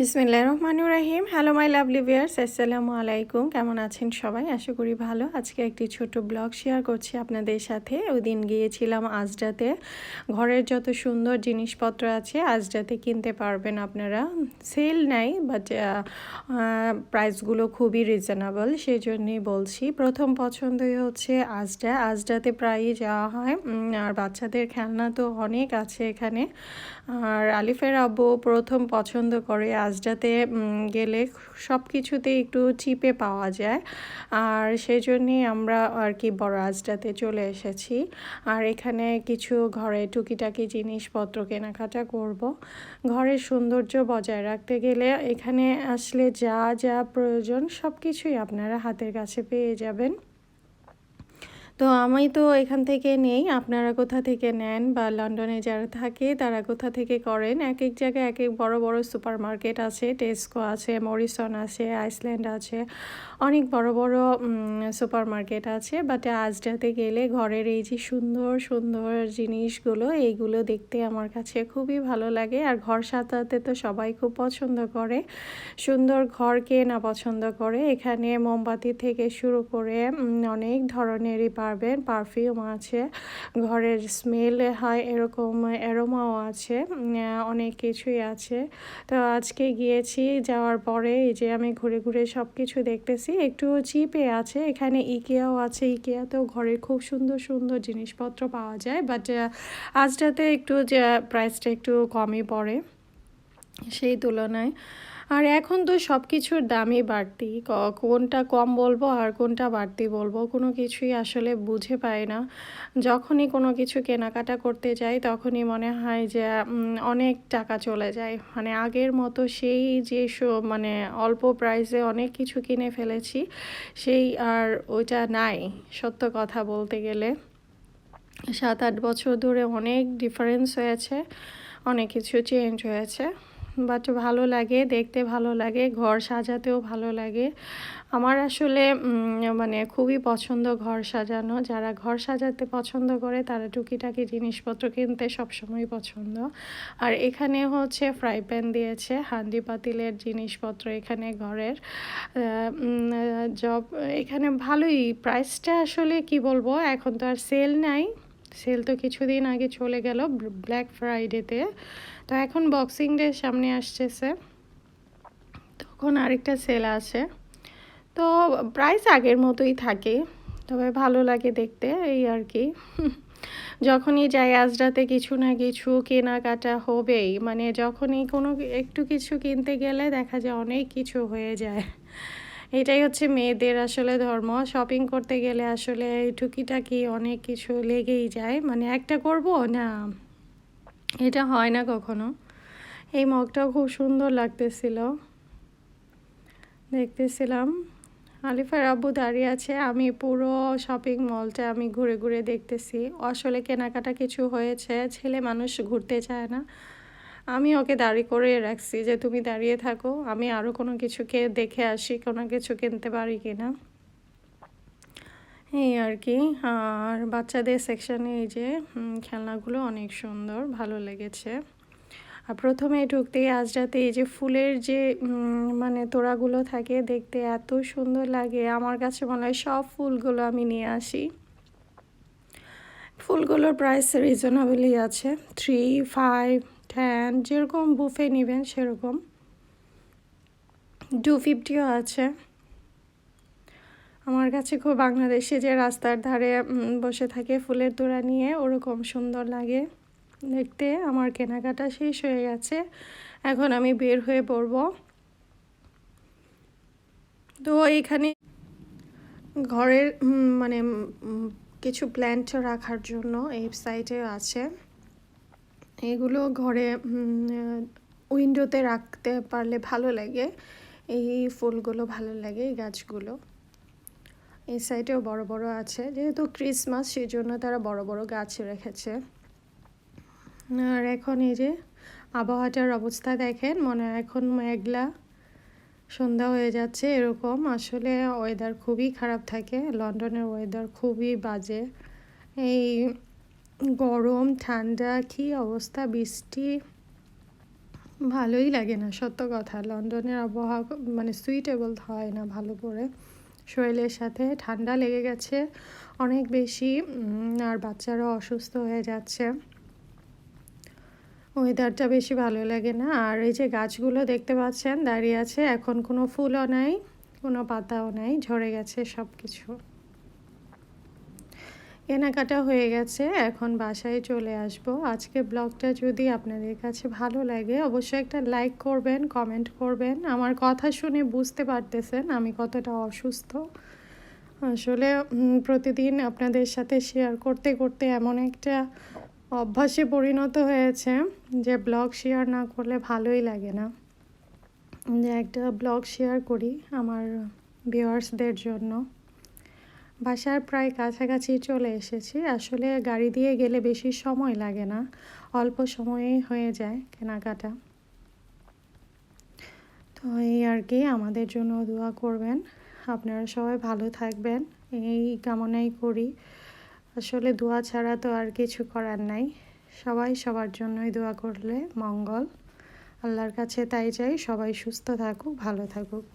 বিসমিল্লাহ রহমানুর রাহিম। হ্যালো মাই লাভলি ভিয়ার্স আসসালামু আলাইকুম। কেমন আছেন সবাই? আশা করি ভালো। আজকে একটি ছোট ব্লগ শেয়ার করছি আপনাদের সাথে। ওই দিন গিয়েছিলাম আজডাতে ঘরের যত সুন্দর জিনিসপত্র আছে আজডাতে কিনতে পারবেন আপনারা। সেল নাই বাট প্রাইসগুলো খুবই রিজনেবল সেই জন্যই বলছি। প্রথম পছন্দই হচ্ছে আজডা আজডাতে প্রায়ই যাওয়া হয়। আর বাচ্চাদের খেলনা তো অনেক আছে এখানে। আর আলিফের আব্বু প্রথম পছন্দ করে আজটাতে গেলে সব কিছুতে একটু চিপে পাওয়া যায়। আর সেই জন্যই আমরা আর কি বড় আজটাতে চলে এসেছি। আর এখানে কিছু ঘরে টুকিটাকি জিনিসপত্র কেনাকাটা করব। ঘরের সৌন্দর্য বজায় রাখতে গেলে এখানে আসলে যা যা প্রয়োজন সব কিছুই আপনারা হাতের কাছে পেয়ে যাবেন। তো আমি তো এখান থেকে নেই। আপনারা কোথা থেকে নেন বা লন্ডনে যারা থাকে তারা কোথা থেকে করেন? এক এক জায়গায় এক এক বড় বড় সুপার মার্কেট আছে, টেস্কো আছে, মরিসন আছে, আইসল্যান্ড আছে, অনেক বড় বড় সুপার মার্কেট আছে। বাট আজটাতে গেলে ঘরের এই যে সুন্দর সুন্দর জিনিসগুলো, এইগুলো দেখতে আমার কাছে খুবই ভালো লাগে। আর ঘর সাজাতে তো সবাই খুব পছন্দ করে। সুন্দর ঘর কে না পছন্দ করে। এখানে মোমবাতি থেকে শুরু করে অনেক ধরনেরই পারবেন পারফিউম আছে, ঘরের স্মেল হয়, এরকম অ্যারোমাও আছে অনেক কিছুই আছে। তো আজকে গিয়েছি, যাওয়ার পরে এই যে আমি ঘুরে ঘুরে সব কিছু দেখতেছি, একটু চিপে আছে, এখানে ইকেয়াও আছে ইকেয়াতেও ঘরের খুব সুন্দর সুন্দর জিনিসপত্র পাওয়া যায় বাট আজটাতে একটু প্রাইসটা একটু কমই পড়ে। সেই তুলনায় আর এখন তো সব কিছুর দামই বাড়তি। কোনটা কম বলব আর কোনটা বাড়তি বলব, কোনো কিছুই আসলে বুঝে পাই না। যখনই কোনো কিছু কেনাকাটা করতে যাই, তখনই মনে হয় যে অনেক টাকা চলে যায়। মানে আগের মতো সেই যে মানে অল্প প্রাইসে অনেক কিছু কিনে ফেলেছি, সেই আর ওইটা নাই, সত্য কথা বলতে গেলে। সাত, আট বছর ধরে অনেক ডিফারেন্স হয়েছে, অনেক কিছু চেঞ্জ হয়েছে। বাট ভালো লাগে, দেখতে ভালো লাগে, ঘর সাজাতেও ভালো লাগে। আমার আসলে মানে খুবই পছন্দ ঘর সাজানো। যারা ঘর সাজাতে পছন্দ করে, তারা টুকিটাকি জিনিসপত্র কিনতে সবসময় পছন্দ। আর এখানে হচ্ছে ফ্রাই প্যান দিয়েছে, হান্ডি পাতিলের জিনিসপত্র এখানে ঘরের। জব, এখানে ভালোই প্রাইসটা আসলে কি বলব, এখন তো আর সেল নাই। সেল তো কিছুদিন আগে চলে গেল ব্ল্যাক ফ্রাইডেতে। তো এখন বক্সিং ডে সামনে আসতেছে। তখন আরেকটা সেল আছে। তো প্রাইস আগের মতোই থাকে, তবে ভালো লাগে দেখতে এই আর কি। যখনই যাই আজরাতে কিছু না কিছু কেনাকাটা হবেই মানে যখনই কোনো একটু কিছু কিনতে গেলে দেখা যায় অনেক কিছু হয়ে যায়। এটাই হচ্ছে মেয়েদের আসলে ধর্ম শপিং করতে গেলে আসলে টুকিটাকি অনেক কিছু লেগেই যায়। মানে একটা করব না? এটা হয় না কখনো। এই মগটাও খুব সুন্দর লাগতেছিল। দেখতেছিলাম। আলিফার আব্বু দাঁড়িয়ে আছে, আমি পুরো শপিং মলটা আমি ঘুরে ঘুরে দেখতেছি। আসলে কেনাকাটা কিছু হয়েছে, ছেলে মানুষ ঘুরতে চায় না। আমি ওকে দাঁড়ি করে রাখছি যে, তুমি দাঁড়িয়ে থাকো, আমি আরও কোনো কিছুকে দেখে আসি, কোনো কিছু কিনতে পারি কি না এই আর কি। আর বাচ্চাদের সেকশানে এই যে খেলনাগুলো অনেক সুন্দর, ভালো লেগেছে। আর প্রথমে ঢুকতেই আজ রাতে এই যে ফুলের যে মানে তোড়াগুলো থাকে দেখতে এত সুন্দর লাগে। আমার কাছে মনে হয় সব ফুলগুলো আমি নিয়ে আসি। ফুলগুলোর প্রাইস রিজনেবলই আছে। থ্রি ফাইভ টেন যেরকম বুফে নেবেন সেরকম। টু ফিফটিও আছে। আমার কাছে খুব বাংলাদেশে যে রাস্তার ধারে বসে থাকে ফুলের তোড়া নিয়ে, ওরকম সুন্দর লাগে। দেখতে আমার কেনাকাটা শেষ হয়ে গেছে। এখন আমি বের হয়ে পড়ব। তো এখানে ঘরের মানে কিছু প্ল্যান্ট রাখার জন্য এই সাইডে আছে। এগুলো ঘরে উইন্ডোতে রাখতে পারলে ভালো লাগে। এই ফুলগুলো ভালো লাগে, এই গাছগুলো। এই সাইডেও বড় বড় আছে। যেহেতু ক্রিসমাস সেই জন্য তারা বড় বড় গাছ রেখেছে। আর এখন এই যে আবহাওয়াটার অবস্থা দেখেন, মনে হয় এখন মেঘলা, সন্ধ্যা হয়ে যাচ্ছে এরকম। আসলে ওয়েদার খুবই খারাপ থাকে, লন্ডনের ওয়েদার খুবই বাজে। এই গরম, ঠান্ডা, কি অবস্থা, বৃষ্টি, ভালোই লাগে না, সত্য কথা। লন্ডনের আবহাওয়া মানে সুইটেবল হয় না ভালো করে। শরীরের সাথে ঠান্ডা লেগে গেছে। অনেক বেশি আর বাচ্চারা অসুস্থ হয়ে যাচ্ছে। ওয়েদারটা বেশি ভালো লাগে না। আর এই যে গাছগুলো দেখতে পাচ্ছেন, দাঁড়িয়ে আছে। এখন কোনো ফুলও নাই, কোনো পাতাও নাই, ঝরে গেছে সব কিছু কেনাকাটা হয়ে গেছে, এখন বাসায় চলে আসব। আজকে ব্লগটা যদি আপনাদের কাছে ভালো লাগে, অবশ্যই একটা লাইক করবেন, কমেন্ট করবেন। আমার কথা শুনে বুঝতে পারতেছেন আমি কতটা অসুস্থ। আসলে প্রতিদিন আপনাদের সাথে শেয়ার করতে করতে এমন একটা অভ্যাসে পরিণত হয়েছে যে, ব্লগ শেয়ার না করলে ভালোই লাগে না। যে, একটা ব্লগ শেয়ার করি আমার ভিউয়ার্সদের জন্য। বাসার প্রায় কাছাকাছি চলে এসেছি। আসলে গাড়ি দিয়ে গেলে বেশি সময় লাগে না, অল্প সময়ে হয়ে যায় কেনাকাটা। তো এই আর কি, আমাদের জন্য দোয়া করবেন। আপনারা সবাই ভালো থাকবেন, এই কামনাই করি। আসলে দোয়া ছাড়া তো আর কিছু করার নাই। সবাই সবার জন্যই দোয়া করলে মঙ্গল। আল্লাহর কাছে তাই চাই, সবাই সুস্থ থাকুক, ভালো থাকুক।